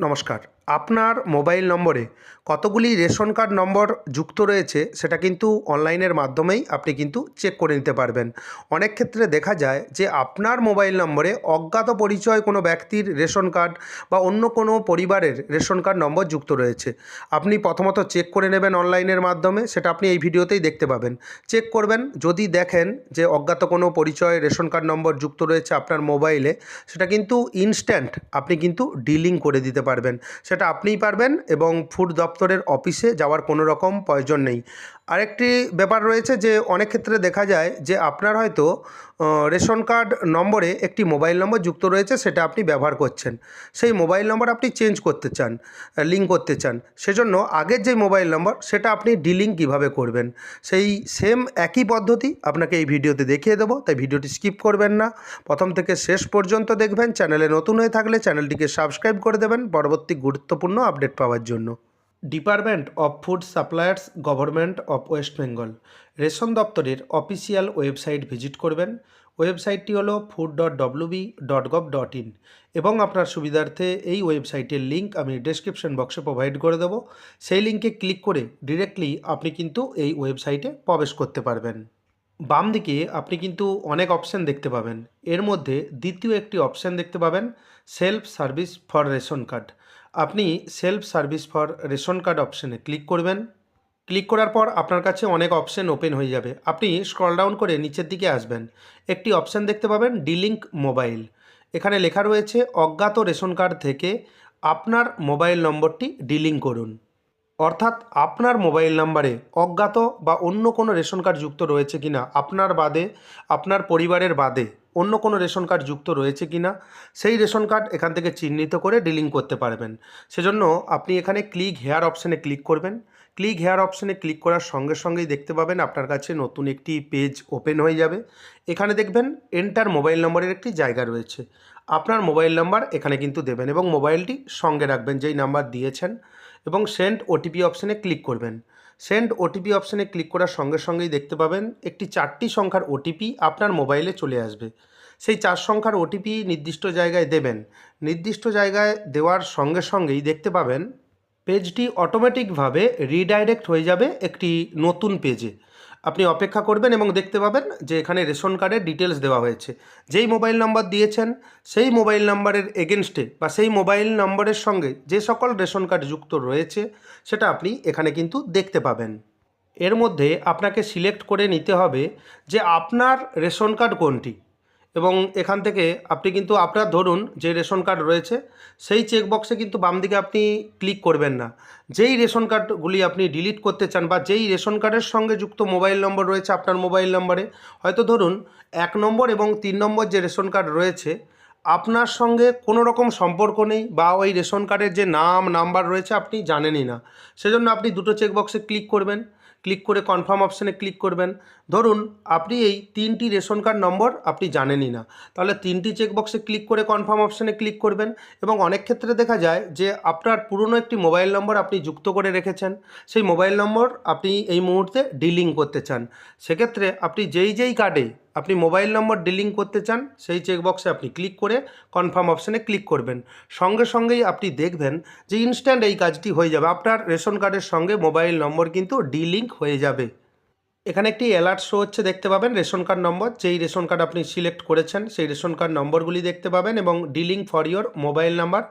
নমস্কার। আপনার মোবাইল নম্বরে কতগুলি রেশন কার্ড নম্বর যুক্ত রয়েছে সেটা কিন্তু অনলাইনের মাধ্যমেই আপনি কিন্তু চেক করে নিতে পারবেন। অনেক ক্ষেত্রে দেখা যায় যে আপনার মোবাইল নম্বরে অজ্ঞাত পরিচয় কোনো ব্যক্তির রেশন কার্ড বা অন্য কোনো পরিবারের রেশন কার্ড নম্বর যুক্ত রয়েছে। আপনি প্রথমত চেক করে নেবেন অনলাইনের মাধ্যমে, সেটা আপনি এই ভিডিওতেই দেখতে পাবেন। চেক করবেন, যদি দেখেন যে অজ্ঞাত কোনো পরিচয় রেশন কার্ড নম্বর যুক্ত রয়েছে আপনার মোবাইলে, সেটা কিন্তু ইনস্ট্যান্ট আপনি কিন্তু ডিলিং করে দিতে পারবেন। সেটা আপনিই পারবেন এবং ফুড দপ্তরের অফিসে যাওয়ার কোনো রকম প্রয়োজন নেই। আরেকটি ব্যাপার রয়েছে যে অনেক ক্ষেত্রে দেখা যায় যে আপনার হয়তো রেশন কার্ড নম্বরে একটি মোবাইল নম্বর যুক্ত রয়েছে, সেটা আপনি ব্যবহার করছেন। সেই মোবাইল নম্বর আপনি চেঞ্জ করতে চান, লিঙ্ক করতে চান। সেজন্য আগের যে মোবাইল নম্বর, সেটা আপনি ডিলিং কীভাবে করবেন? সেই সেম একই পদ্ধতি আপনাকে এই ভিডিওতে দেখিয়ে দেবো, তাই ভিডিওটি স্কিপ করবেন না। প্রথম থেকে শেষ পর্যন্ত দেখবেন, চ্যানেলে নতুন হয়ে থাকলে চ্যানেলটিকে সাবস্ক্রাইব করে দেবেন, পরবর্তী গুরুত্বপূর্ণ আপডেট পাওয়ার জন্য। Department of food suppliers, government of West Bengal. Ration দপ্তরের অফিসিয়াল ওয়েবসাইট ভিজিট করবেন। ওয়েবসাইটটি হলো food dot WB dot gov dot in এবং আপনার সুবিধার্থে এই ওয়েবসাইটের লিঙ্ক আমি ডেসক্রিপশন বক্সে প্রোভাইড করে দেবো। সেই লিঙ্কে ক্লিক করে ডিরেক্টলি আপনি কিন্তু এই ওয়েবসাইটে প্রবেশ করতে পারবেন। বাম দিকে আপনি কিন্তু অনেক অপশান দেখতে পাবেন। এর মধ্যে দ্বিতীয় একটি অপশান দেখতে পাবেন, self service for ration card. আপনি self service for ration card অপশানে ক্লিক করবেন। ক্লিক করার পর আপনার কাছে অনেক অপশান ওপেন হয়ে যাবে। আপনি স্ক্রল ডাউন করে নিচের দিকে আসবেন। একটি অপশান দেখতে পাবেন ডিলিঙ্ক মোবাইল এখানে লেখা রয়েছে, অজ্ঞাত রেশন কার্ড থেকে আপনার মোবাইল নম্বরটি ডিলিং করুন। অর্থাৎ আপনার মোবাইল নাম্বারে অজ্ঞাত বা অন্য কোনো রেশন কার্ড যুক্ত রয়েছে কিনা, আপনার বাদে, আপনার পরিবারের বাদে অন্য কোনো রেশন কার্ড যুক্ত রয়েছে কিনা, সেই রেশন কার্ড এখান থেকে চিহ্নিত করে ডিলিং করতে পারবেন। সেজন্য আপনি এখানে ক্লিক হেয়ার অপশানে ক্লিক করবেন। ক্লিক হেয়ার অপশানে ক্লিক করার সঙ্গে সঙ্গেই দেখতে পাবেন আপনার কাছে নতুন একটি পেজ ওপেন হয়ে যাবে। এখানে দেখবেন এন্টার মোবাইল নম্বরের একটি জায়গা রয়েছে। আপনার মোবাইল নাম্বার এখানে কিন্তু দেবেন এবং মোবাইলটি সঙ্গে রাখবেন যেই নাম্বার দিয়েছেন। এবং সেন্ড ওটিপি অপশানে ক্লিক করবেন। সেন্ড ওটিপি অপশানে ক্লিক করার সঙ্গে সঙ্গেই দেখতে পাবেন একটি চারটি সংখ্যার ওটিপি আপনার মোবাইলে চলে আসবে। সেই চার সংখ্যার ওটিপি নির্দিষ্ট জায়গায় দেবেন। নির্দিষ্ট জায়গায় দেওয়ার সঙ্গে সঙ্গেই দেখতে পাবেন, পেজটি অটোমেটিকভাবে রিডাইরেক্ট হয়ে যাবে একটি নতুন পেজে আপনি অপেক্ষা করবেন এবং দেখতে পাবেন যে এখানে রেশন কার্ডের ডিটেলস দেওয়া হয়েছে। যেই মোবাইল নাম্বার দিয়েছেন, সেই মোবাইল নাম্বারের এগেনস্টে বা সেই মোবাইল নম্বরের সঙ্গে যে সকল রেশন কার্ড যুক্ত রয়েছে, সেটা আপনি এখানে কিন্তু দেখতে পাবেন। এর মধ্যে আপনাকে সিলেক্ট করে নিতে হবে যে আপনার রেশন কার্ড কোনটি। এবং এখান থেকে আপনি কিন্তু আপনার ধরুন যে রেশন কার্ড রয়েছে, সেই চেকবক্সে কিন্তু বাম দিকে আপনি ক্লিক করবেন না। যেই রেশন কার্ডগুলি আপনি ডিলিট করতে চান বা যেই রেশন কার্ডের সঙ্গে যুক্ত মোবাইল নম্বর রয়েছে আপনার মোবাইল নম্বরে, হয়তো ধরুন এক নম্বর এবং তিন নম্বর যে রেশন কার্ড রয়েছে, আপনার সঙ্গে কোনো রকম সম্পর্ক নেই বা ওই রেশন কার্ডের যে নাম, নাম্বার রয়েছে আপনি জানেনই না। সেজন্য আপনি দুটো চেকবক্সে ক্লিক করবেন। ক্লিক করে কনফার্ম অপশানে ক্লিক করবেন। ধরুন, আপনি এই তিনটি রেশন কার্ড নম্বর আপনি জানেনই না। তাহলে তিনটি চেকবক্সে ক্লিক করে কনফার্ম অপশানে ক্লিক করবেন এবং অনেক ক্ষেত্রে দেখা যায় যে আপনার পুরনো একটি মোবাইল নম্বর আপনি যুক্ত করে রেখেছেন। সেই মোবাইল নম্বর আপনি এই মুহূর্তে ডিলিং করতে চান। সেক্ষেত্রে আপনি যেই যেই কার্ডে আপনি মোবাইল নম্বর ডিলিং করতে চান, সেই চেকবক্সে আপনি ক্লিক করে কনফার্ম অপশানে ক্লিক করবেন। সঙ্গে সঙ্গেই আপনি দেখবেন যে ইনস্ট্যান্ট এই কাজটি হয়ে যাবে। আপনার রেশন কার্ডের সঙ্গে মোবাইল নম্বর কিন্তু ডিলিঙ্ক হয়ে যাবে। এখানে একটি অ্যালার্ট শো হচ্ছে, দেখতে পাবেন রেশন কার্ড নম্বর। যেই রেশন কার্ড আপনি সিলেক্ট করেছেন, সেই রেশন কার্ড নম্বরগুলি দেখতে পাবেন এবং dealing for your mobile number.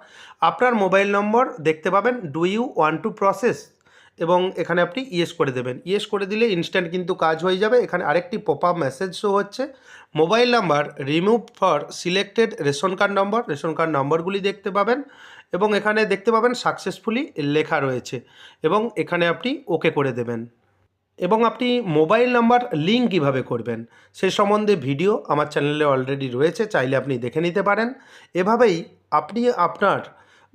আপনার মোবাইল নম্বর দেখতে পাবেন, do you want to process? এবং এখানে আপনি ইয়েস করে দেবেন। ইয়েস করে দিলে ইনস্ট্যান্ট কিন্তু কাজ হয়ে যাবে। এখানে আরেকটি পপ আপ মেসেজ শো হচ্ছে mobile number remove for selected ration card number ration card নম্বরগুলি দেখতে পাবেন এবং এখানে দেখতে পাবেন সাকসেসফুলি লেখা রয়েছে এবং এখানে আপনি ওকে করে দেবেন। এবং আপনি মোবাইল নাম্বার লিঙ্ক কীভাবে করবেন সে সম্বন্ধে ভিডিও আমার চ্যানেলে অলরেডি রয়েছে, চাইলে আপনি দেখে নিতে পারেন। এভাবেই আপনি আপনার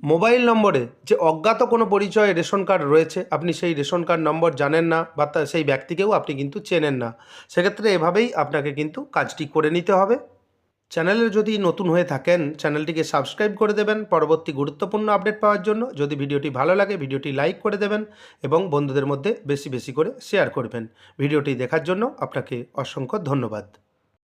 মোবাইল নম্বরে যে অজ্ঞাত কোনো পরিচয়ে রেশন কার্ড রয়েছে, আপনি সেই রেশন কার্ড নম্বর জানেন না বা সেই ব্যক্তিকেও আপনি কিন্তু চেনেন না। সেক্ষেত্রে এভাবেই আপনাকে কিন্তু কাজটি করে নিতে হবে। চ্যানেলে যদি নতুন হয়ে থাকেন, চ্যানেলটিকে সাবস্ক্রাইব করে দেবেন। পরবর্তী গুরুত্বপূর্ণ আপডেট পাওয়ার জন্য যদি ভিডিওটি ভালো লাগে, ভিডিওটি লাইক করে দেবেন এবং বন্ধুদের মধ্যে বেশি বেশি করে শেয়ার করবেন। ভিডিওটি দেখার জন্য আপনাকে অসংখ্য ধন্যবাদ।